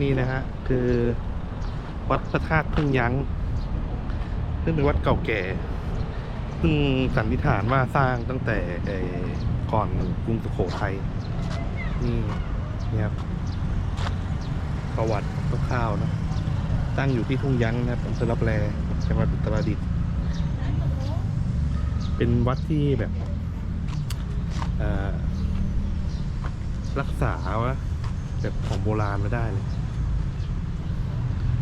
่นี่นะฮะคือวัดพระธาตุพึ่งยั้งซึ่งเป็นวัดเก่าแก่ ซึ่งสันนิษฐานว่าสร้างตั้งแต่ก่อนกรุงสุโขทัยนี่เนี่ยครับประวัติคร่าวๆนะตั้งอยู่ที่ทุ่งยั้งนะครับอำเภอรับแลจังหวัดอุตรดิตถ์เป็นวัดที่แบบรักษาวะแบบของโบราณมาได้เลย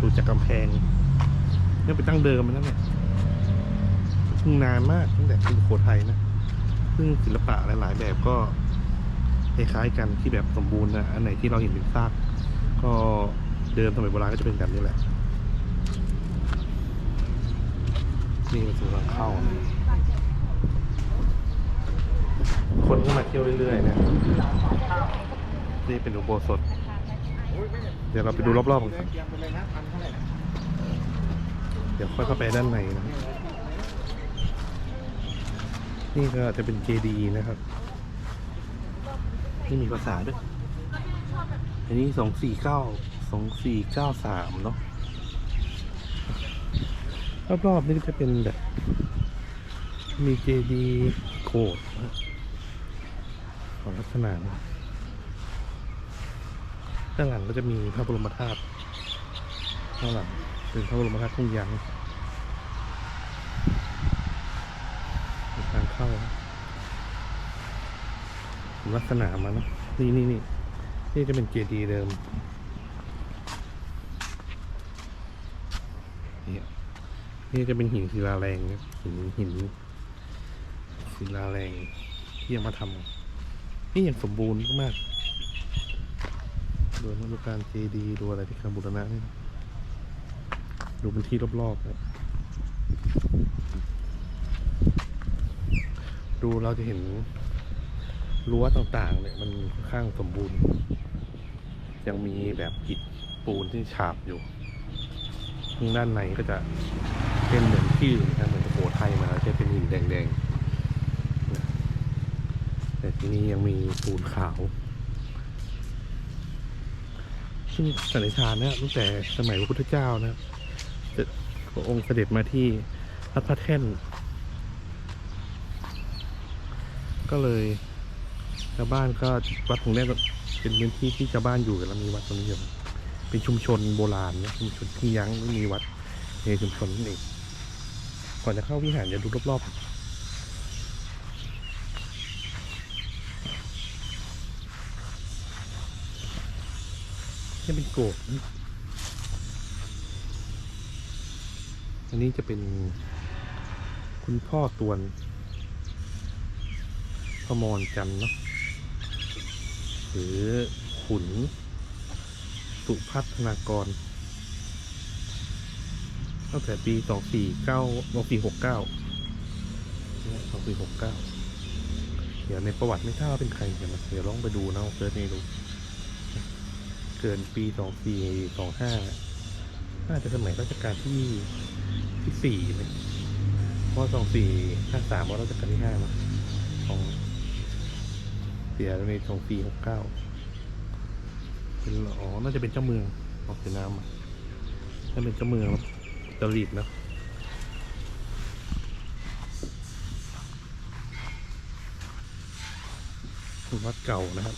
ดูจากกำแพงเนี่ยเป็นตั้งเดิมมันนั่นแหละซึ่งนานมากตั้งแต่กรุงสุโขทัยนะ ซึ่งศิลปะหลาย ๆ แบบก็คล้ายๆกันที่แบบสมบูรณ์นะอันไหนที่เราเห็นเป็นซากก็เดิมสมัยโบราณก็จะเป็นแบบนี้แหละ นี่เป็นสูทางเข้านะคนก็มาเที่ยวเรื่อย ๆ นะ นี่เป็นอุโบสถ เดี๋ยวเราไปดูรอบๆกัน เดี๋ยวค่อยเข้าไปด้านในนะนี่ก็จะเป็นเจดีย์นะครับนี่มีภาษาด้วย อันนี้สองสี่เก้าสองสี่เก้าสามเนาะรอบๆนี่ก็จะเป็นแบบ มีเจดีย์โกดของลักษณะนะด้านหลังก็จะมีพระบรมธาตุด้านหลัง เป็นพระบรมธาตุทุ่งยางทางเข้าลักษณะมานะนี่นี่นี่นี่จะเป็นเจดีย์เดิมนี่นี่จะเป็นหินศิลาแรงนะหินหินศิลาแรงที่ยังมาทำนี่ยังสมบูรณ์มากโดยมาดูการเจดีย์ดูอะไรที่คำบุรณะนี่ ดูเป็นที่รอบๆนะดูเราจะเห็นรั้วต่างๆ เนี่ย มันค่อนข้างสมบูรณ์ ยังมีแบบอิฐปูนที่ฉาบอยู่ข้างด้านในก็จะเป็นเหมือนที่อื่นนะเหมือนสุโขทัยมาจะเป็นหินแดงๆ แต่ที่นี่ยังมีปูนขาว ซึ่งสันนิษฐานนะตั้งแต่สมัยพระพุทธเจ้านะครับ พระองค์เสด็จมาที่วัดพระแท่น ก็เลยชาวบ้านก็วัดตรงนี้ก็เป็นพื้นที่ที่ชาวบ้านอยู่แล้วมีวัดตรงนี้อยู่เป็นชุมชนโบราณนะชุมชนที่ยั้งไม่มีวัดในชุมชนนั่นเองก่อนจะเข้าวิหารจะดูรอบๆนี่เป็นโกด อันนี้จะเป็นคุณพ่อตวนพมรจันทร์เนาะหรือขุนสุพัฒนากรตั้งแต่ปีสองสี่เก้าสองสี่หกเก้าสองสี่หกเก้าเดี๋ยวในประวัติไม่ทราบเป็นใครเดี๋ยวมาเดี๋ยวลองไปดูนะเจอในดูเกินปีสองสี่สองห้าน่าจะสมัยรัชกาลที่ ที่สี่เลยเพราะสองสี่ห้าสามว่าเรัชกาลที่ห้ามาของเสียในสองสี่หกเก้าเป็นอ๋อน่าจะเป็นเจ้าเมืองออกเสียน้ำอะน่าเป็นเจ้าเมืองจรีดนะวัดเก่านะครับ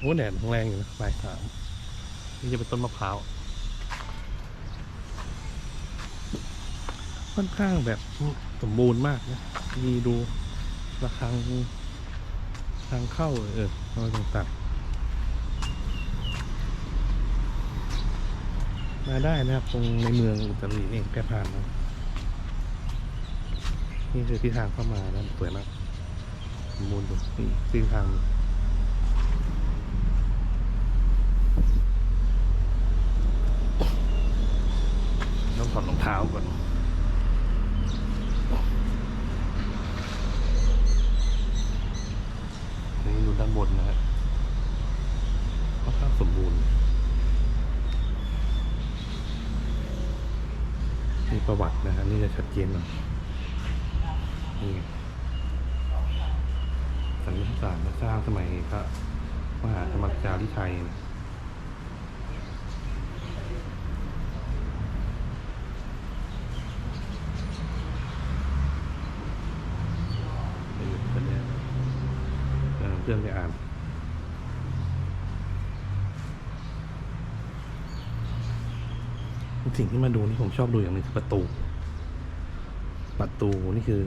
โอ้แดดแรงอยู่นะบ่ายสามนี่จะเป็นต้นมะพร้าวค่อนข้างแบบสมบูรณ์มากนะมีดูระฆังทางเข้าเอออะไรต่างๆมาได้นะครับ ตรงในเมืองอุตรดิตถ์เองแค่ผ่านนะนี่คือที่ทางเข้ามานะสวยมากสมบูรณ์ดูนี่ที่ทาง ต้อง ถอดรองเท้าก่อนนี่ดูด้านบนนะฮะค่อนข้างสมบูรณ์ มีประวัตินะฮะนี่จะชัดเจนหน่อยนี่สันนิษฐานสร้างสมัยพระมหาธรรมจาริไทยนะไปอยู่กันเนี่ยื่อนไปอ่านสิ่งที่มาดูนี่ผมชอบดูอย่างหนึงคือประตู ประตูนี่คือ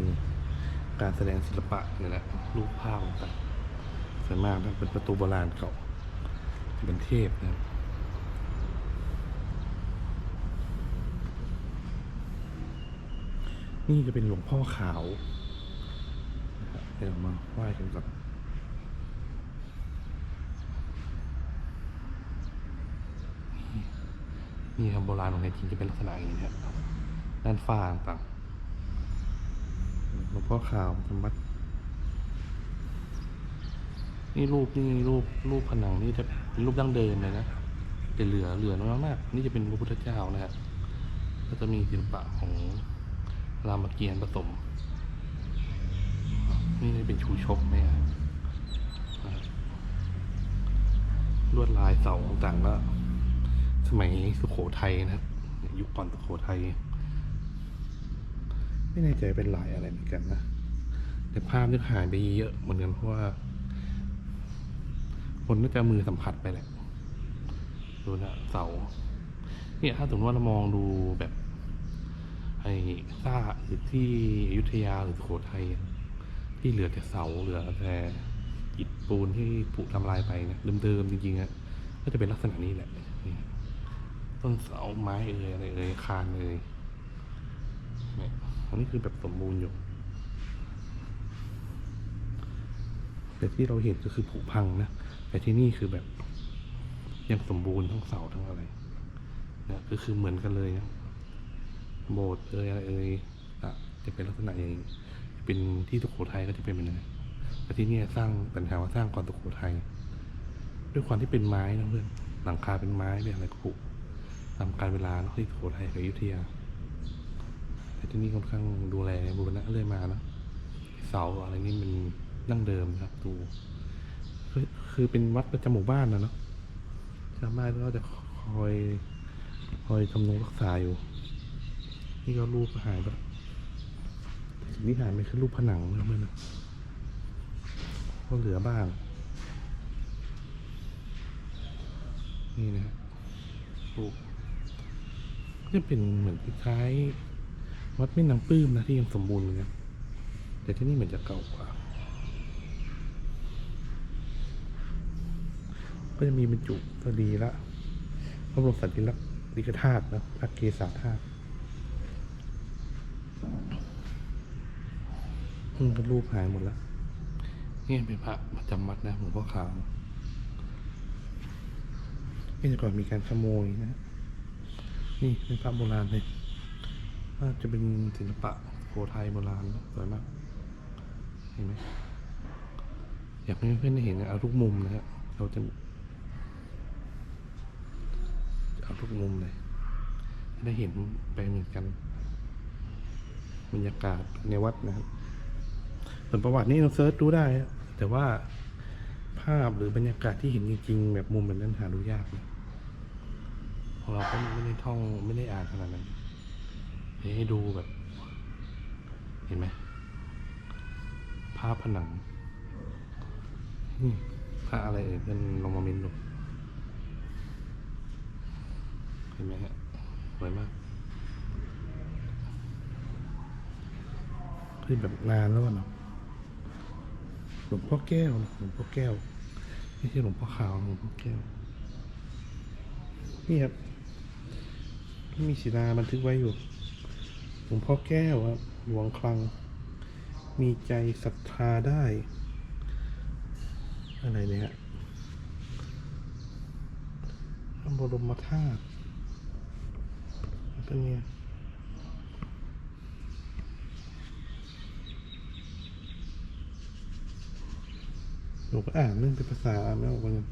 การแสดงศิลปะเนี่ยแหละรูปภาพต่างๆสวยมากนะเป็นประตูโบราณเก่าเป็นเทพนะนี่จะเป็นหลวงพ่อขาวเดี๋ยวเรามาไหว้กันก่อน นี่ครับโบราณของไทยจริงจะเป็นลักษณะอย่างนี้ครับด้านฟ้าต่างๆหลวงพ่อขาวธรรมัดนี่รูปนี่รูปรูปผนังนี่จะเป็นรูปดั้งเดิมเลยนะแต่เหลือเหลือน้อยมาก นี่จะเป็นพระพุทธเจ้านะฮะก็จะมีศิลปะของรามเกียรติ์ผสม นี่เป็นชูชกไหมครับลวดลายเสาต่างๆก็ส มัยสุโขทัยนะครับยุคก่อนสุโขทัยไม่แน่ใจเป็นลายอะไรเหมือนกันนะแต่ภาพนี่หายไปเยอะเหมือนกันเพราะว่า คนน่าจะมือสัมผัสไปแหละดูนะเสาเนี่ยถ้าสมมติว่าเรามองดูแบบไอ้ซ่าหรือที่อยุธยาหรือสุโขทัยที่เหลือแต่เสาเหลือแต่อิฐปูนที่ผุทำลายไปนะเดิมๆจริงๆอะก็จะเป็นลักษณะนี้แหละ ต้นเสาไม้เอ่ยอะไรเอ่ยคานเอ่ยเนี่ยอันนี้คือแบบสมบูรณ์อยู่ แต่ที่เราเห็นก็คือผุพังนะ แต่ที่นี่คือแบบยังสมบูรณ์ทั้งเสาทั้งอะไรนะก็คือเหมือนกันเลยนะโบสถ์เอ่ยอะไรเอ่ยอะจะเป็นลักษณะอย่างนี้เป็นที่สุโขทัยก็จะเป็นแบบนั้นแต่ที่นี่สร้างเป็นแถวว่าสร้างก่อนสุโขทัยด้วยความที่เป็นไม้นะเพื่อนหลังคาเป็นไม้เป็นอะไรก็ผุ ตามการเวลาเนอะที่สุโขทัยกับอยุธยา แต่ที่นี่ค่อนข้างดูแลบูรณะเรื่อยมาเนอะเสาอะไรนี่มันดั้งเดิมครับดูคือคือเป็นวัดประจำหมู่บ้านนะเนาะชาวบ้านก็จะคอยคอยทำนุรักษาอยู่ นี่ก็รูปหายไปสิ่งที่หายไปคือรูปผนังนะเพื่อนนะก็เหลือบ้าง นี่นะฮะรูปก็ จะเป็นเหมือนคล้ายวัดแม่นางปลื้มนะที่ยังสมบูรณ์เหมือนกันแต่ที่นี่เหมือนจะเก่ากว่า ก็จะมีบรรจุสรีละพระบรมสันติลักษณ์ลิกธาตุนะพระเกศาธาตุอืมก็รูปหายหมดแล้วนี่เป็นพระประจำวัดนะหลวงพ่อขาวนี่แต่ก่อนมีการขโมยนะ นี่เป็นพระโบราณเลยน่าจะเป็นศิลปะโขทัยโบราณสวยมาก เห็นไหมอยากให้เพื่อนได้เห็นเอาทุกมุมนะฮะเราจะเอาทุกมุมเลยได้เห็นไปเหมือนกันบรรยากาศในวัดนะครับส่วนประวัตินี่เราเซิร์ชดูได้ แต่ว่าภาพหรือบรรยากาศที่เห็นจริงๆ แบบมุมแบบนั้นหาดูยากนะ เพราะเราก็ไม่ได้ท่องไม่ได้อ่านขนาดนั้นเดี๋ยวให้ดูแบบ เห็นไหมภาพผนังนี่พระอะไรเอ่ยเป็นลงมาเมนดูเห็นไหมฮะสวยมากคือแบบนานแล้วอะเนาะหลวงพ่อแก้วนะหลวงพ่อแก้วไม่ใช่หลวงพ่อขาวหลวงพ่อแก้วนี่ครับ ที่มีศิลาบันทึกไว้อยู่หลวงพ่อแก้วครับหลวงคลัง มีใจศรัทธาได้ อะไรเนี่ยพระบรมธาตุแล้วก็เนี่ยหนูก็อ่านเรื่องเป็นภาษาอ่านไม่ออกเหมือนกัน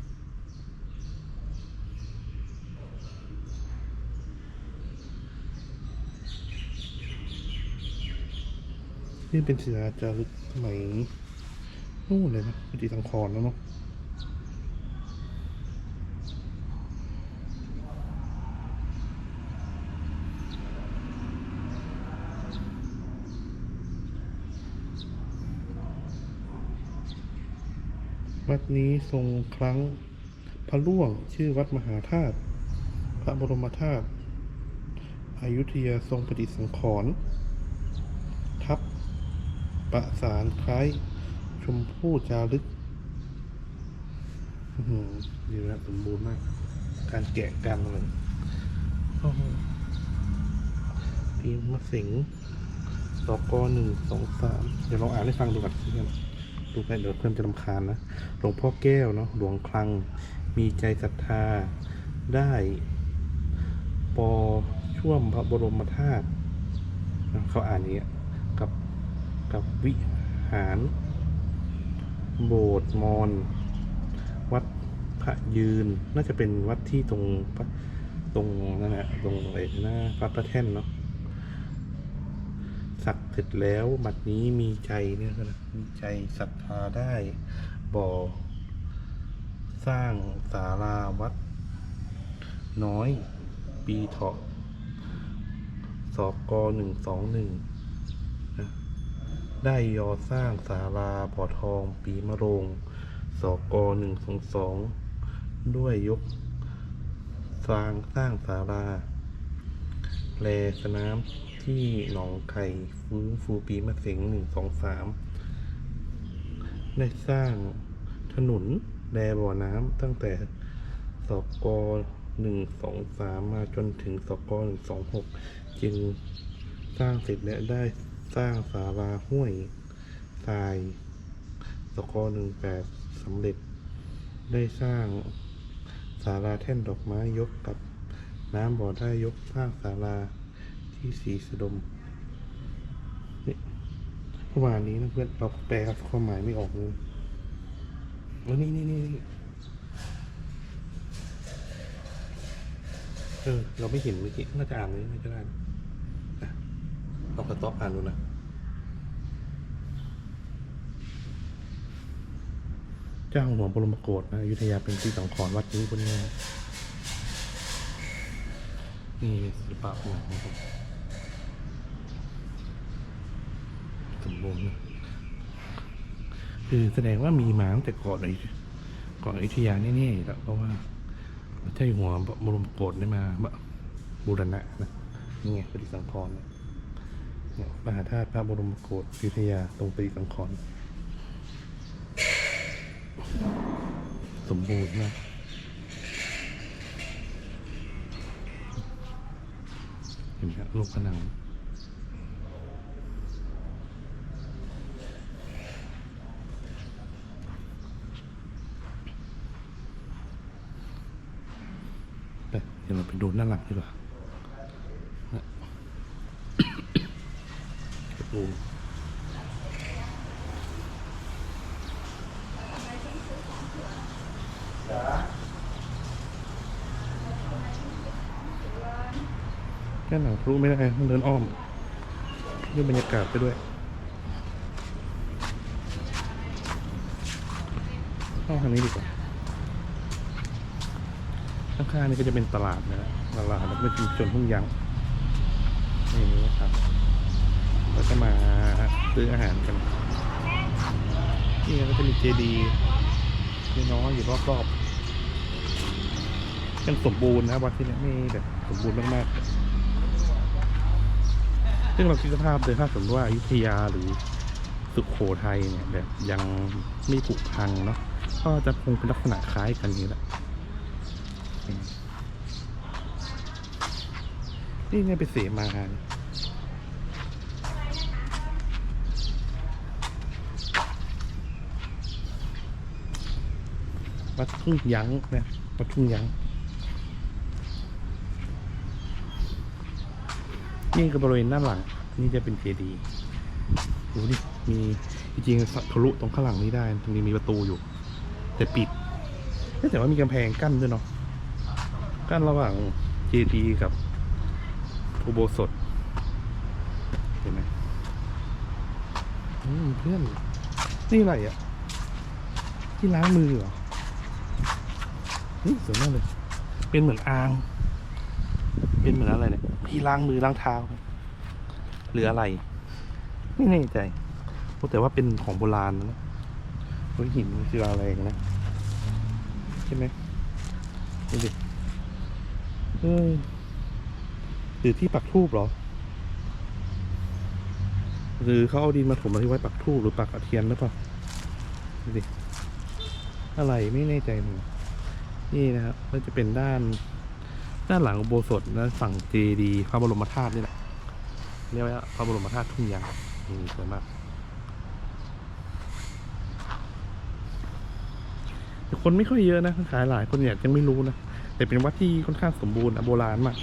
นี่เป็นศิลาจารึกสมัยนู่นเลยนะปฏิสังขรณ์แล้วเนาะวัดนี้ทรงครั้งพระล่วงชื่อวัดมหาธาตุพระบรมธาตุอายุทยาทรงปฏิสังขรณ์ทับ ประสานคล้ายชมพู่จารึกดีนะสมบูรณ์มาก การแกะการอะไรโอ้โหปีมะเสงสกหนึ่งสองสามเดี๋ยวลองอ่านให้ฟังดูก่อนเดูไปเดี๋ยวเพื่อนจะรำคาญนะ หลวงพ่อแก้วเนาะ หลวงคลัง มีใจศรัทธา ได้ ปอช่วมพระบรมธาตุเขาอ่านอย่างเงี้ย กับวิหาร โบสถ์มอญวัดพระยืนน่าจะเป็นวัดที่ตรงตรงนั่นแหละตรงอะไรหน้าพระประแท่นเนาะสักเสร็จแล้วบัดนี้มีใจเนี่ยนะมีใจศรัทธาได้ บ่อ สร้างศาลาวัด น้อย ปีเถาะสกหนึ่งสองหนึ่ง ได้ยอสร้างศาลาบ่อทองปีมะโรงสกหนึ่งสองสองด้วยยก สร้างสร้างศาลาแลสนามที่หนองไข่ฟื้นฟูปีมะเสงหนึ่งสองสามได้สร้างถนนแลบ่อน้ำตั้งแต่สกหนึ่งสองสามมาจนถึงสกหนึ่งสองหกจึงสร้างเสร็จและได้ สร้างศาลาห้วยทรายสกหนึ่งแปดสำเร็จ ได้สร้างศาลาแท่นดอกไม้ยกกับน้ำบ่อได้ยกสร้างศาลาที่สีสดมนี่เมื่อวานนี้นะเพื่อนเราแปลความหมายไม่ออกเลยแล้วนี่นี่นี่นี่เออ เราไม่เห็นเมื่อกี้น่าจะอ่านนี้ไม่ก็ได้ ลองสต็อปอ่านดูนะเจ้าหลวงบรมโกศนะอยุธยาเป็นที่สังขรณ์วัดนี้คนนี้นี่ศิลปะหัวนะครับสมบูรณ์คือแสดงว่ามีมาตั้งแต่ก่อนเลยก่อนอยุธยาแน่ๆแล้วเพราะว่าเจ้าหัวบรมโกศได้มาบูรณะนะนี่ไงปฏิสังขรณ์เนี่ยเนี่ย มหาธาตุพระบรมโกศอยุธยาตรงปีกังขรณ์สมบูรณ์มากเห็นไหมลูกผนังไปเดี๋ยวเราไปดูด้านหลังดีกว่านะดู แค่หนังพลุไม่ได้ต้องเดินอ้อมด้วยบรรยากาศไปด้วยเข้าทางนี้ดีกว่าข้างๆนี่ก็จะเป็นตลาดนะตลาดแล้วก็ชุมชนทุ่งยางนี่ครับเราจะมาซื้ออาหารกัน นี่ก็จะมีเจดีย์น้อยอยู่รอบๆยังสมบูรณ์นะวัดที่นี่แบบสมบูรณ์มากๆ ซึ่งเราคิดสภาพเลยถ้าสมมติว่าอยุธยาหรือสุขโขทัยเนี่ยแบบยังไม่ผุพังเนาะก็จะคงเป็นลักษณะคล้ายกันนี้แหละนี่เนี่ยไปเสมาเนี่ยวัดทุ่งยั้งนะวัดทุ่งยั้ง นี่คือบริเวณด้านหลัง นี่จะเป็นเจดีย์ดูดิมีจริงๆทะลุตรงข้างหลังนี้ได้ ตรงนี้มีประตูอยู่ แต่ปิดเอ๊ะแต่ว่ามีกำแพงกั้นด้วยเนาะกั้นระหว่างเจดีย์กับอุโบสถเห็นไหมอืมเพื่อน นี่อะไรอะ ที่ล้างมือเหรอนี่สวยมากเลย เป็นเหมือนอ่าง เป็นเหมือนอะไรเนี่ยที่ล้างมือล้างเท้าหรืออะไร ไม่แน่ใจแต่ว่าเป็นของโบราณนะโอ้ยหินมันคืออะไรนะใช่ไหมดูดิเฮ้ยหรือที่ปักทูบหรอ หรือเขาเอาดินมาถมมาที่ไว้ปักทูบหรือปักกระเทียนหรือเปล่าดูดิอะไรไม่แน่ใจหนกันนี่นะครับก็จะเป็นด้าน ด้านหลังอุโบสถและฝั่งเจดีพระบรมธาตุนี่แหละเรียกว่าพระบรมธาตุทุ่งยางนี่สวยมากแต่คนไม่ค่อยเยอะนะขายหลายคนเนี่ยยังไม่รู้นะแต่เป็นวัดที่ค่อนข้างสมบูรณ์โบราณมาก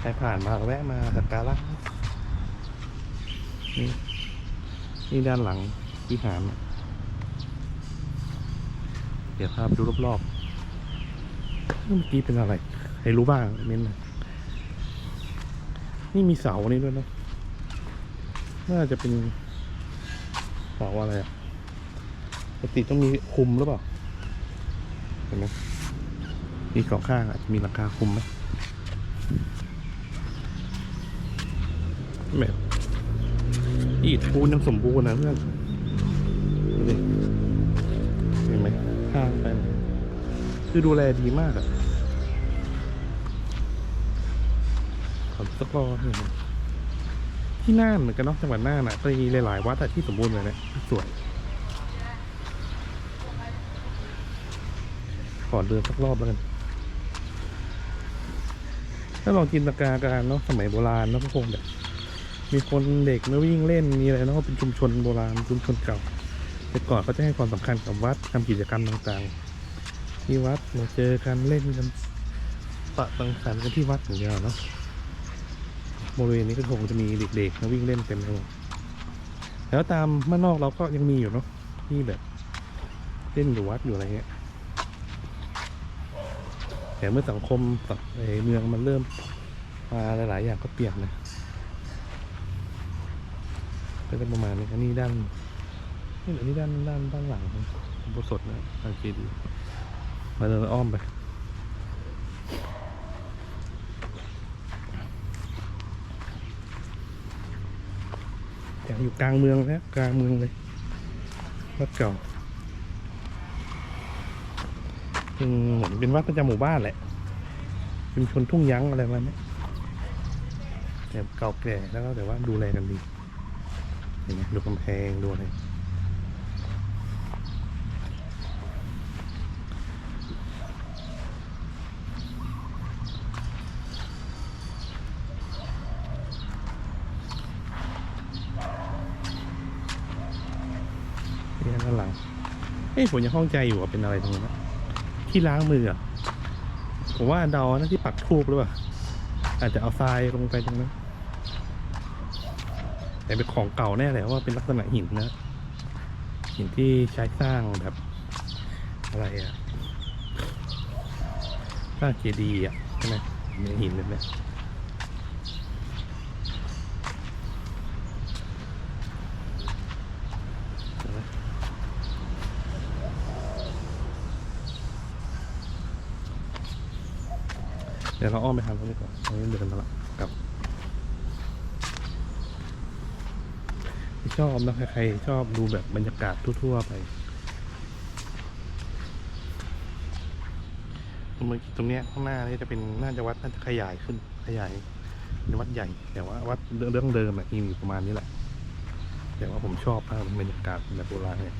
ใครผ่านมาแวะมาสักการะนี่นี่ด้านหลังวิหาร เดี๋ยวพาไปดูรอบๆเมื่อกี้เป็นอะไรใครรู้บ้างเม้นต์หน่อยนี่มีเสานี่ด้วยนะน่าจะเป็นเสาอะไรอะปกติต้องมีคุมหรือเปล่าเห็นไหมมีสองข้างอาจจะมีหลังคาคุมไหมแบบอีดปูนยังสมบูรณ์นะเพื่อนดูดิ้างไปคือดูแลดีมากอะขอสักรอหนึ่งที่น่านเหมือนกันเนาะจังหวัดน่านอะมีหลายๆวัดที่สมบูรณ์เลยเนะสวยขอเดินสักรอบแล้วกันถ้าลองจินตนาการเนาะสมัยโบราณเนาะก็คงแบบมีคนเด็กมาวิ่งเล่นมีอะไรเนาะเป็นชุมชนโบราณชุมชนเก่า แต่ก่อนเขาจะให้ความสำคัญกับวัดทำกิจกรรมต่างๆ ที่วัดมาเจอกันเล่นกันปะตังสรรค์กันที่วัดอย่างเดียวเนาะบริเวณนี้ก็คงจะมีเด็กๆมาวิ่งเล่นเต็มไปหมดแล้วตามบ้านนอกเราก็ยังมีอยู่เนาะที่แบบเล่นอยู่วัดอยู่อะไรเงี้ยแต่เมื่อสังคมกับเอ่อเมืองมันเริ่มมาหลายๆอย่างก็เปลี่ยนนะก็จะประมาณนี้อันนี้ด้าน นี่เหลือนี่ด้านด้านด้านหลังของอุโบสถนะทางเจดีมาเดินอ้อมไปอยากอยู่กลางเมืองนะกลางเมืองเลยวัดเก่าอืมเหมือนเป็นวัดประจำหมู่บ้านแหละเป็นชนทุ่งยั้งอะไรมาณนี้แต่เก่าแก่แล้วก็แต่ว่าดูแลกันดีเห็นไหมดูกำแพงดูอะไร นี่ด้านหลัง เอ้ยผมยังข้องใจอยู่ว่าเป็นอะไรตรงนี้นที่ล้างมืออะผมว่าเดานะที่ปักทูบหรือเปล่าอาจจะเอาทรายลงไปตรงนั้นแต่เป็นของเก่าแน่เลยว่าเป็นลักษณะหินนะ หินที่ใช้สร้างแบบ อะไรอะสร้างเจดีย์อะใช่ไหมเป็นหินแบบเนี้ย เห็นไหม เดี๋ยวเราอ้อมไปทางตรงนี้ก่อนตรงนี้เดินมาละกลับชอบนะใครๆชอบดูแบบบรรยากาศทั่วๆไป ตรงนี้ตรงเนี้ยข้างหน้านี่จะเป็นน่าจะวัดน่าจะขยายขึ้นขยายเป็นวัดใหญ่ แต่ว่าวัดเรื่องเดิมอะมีอยู่ประมาณนี้แหละ แต่ว่าผมชอบมากบรรยากาศแบบโบราณเนี่ย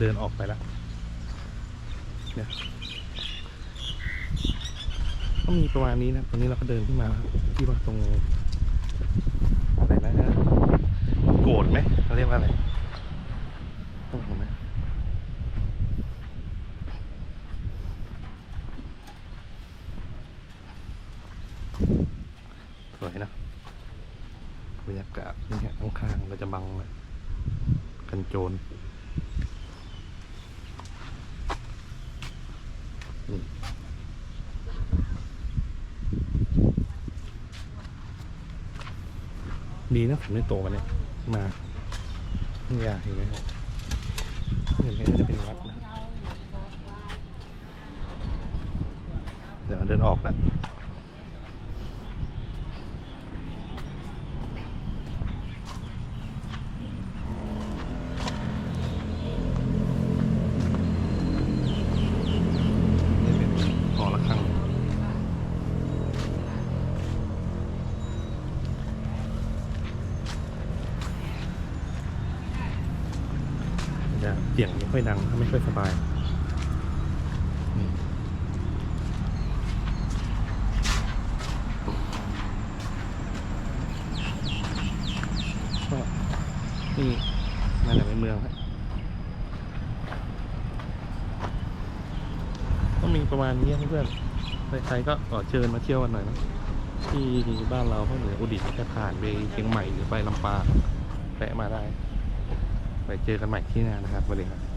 เดินออกไปแล้วเนี่ย ก็มีประมาณนี้นะตอนนี้เราก็เดินขึ้นมาที่ว่าตรงอะไรนะโกรธไหมเขาเรียกว่าอะไรต้องเห็นไหมสวยนะบรรยากาศนี่ฮะข้างๆเราจะบังเลยกันโจรนี่ ดีนะผมไม่ตมาเนี่ยมาเนี่ยเห็นไหมครับเห็นไหมก็จะเป็นวัดนะเดี๋ยวเดินออกแล้วนี่เป็นหอระฆัง จะเสียงไม่ค่อยดังไม่ค่อยสบายนี่มาจากในเมืองครับก็มีประมาณนี้เพื่อนๆใครๆก็ขอเชิญมาเที่ยวกันหน่อยนะที่บ้านเราเพราะเหนืออุดิตแค่ผ่านไปเชียงใหม่หรือไปลำปางแวะมาได้ ไปเจอกันใหม่ที่หน้านะครับสวัสดีครับ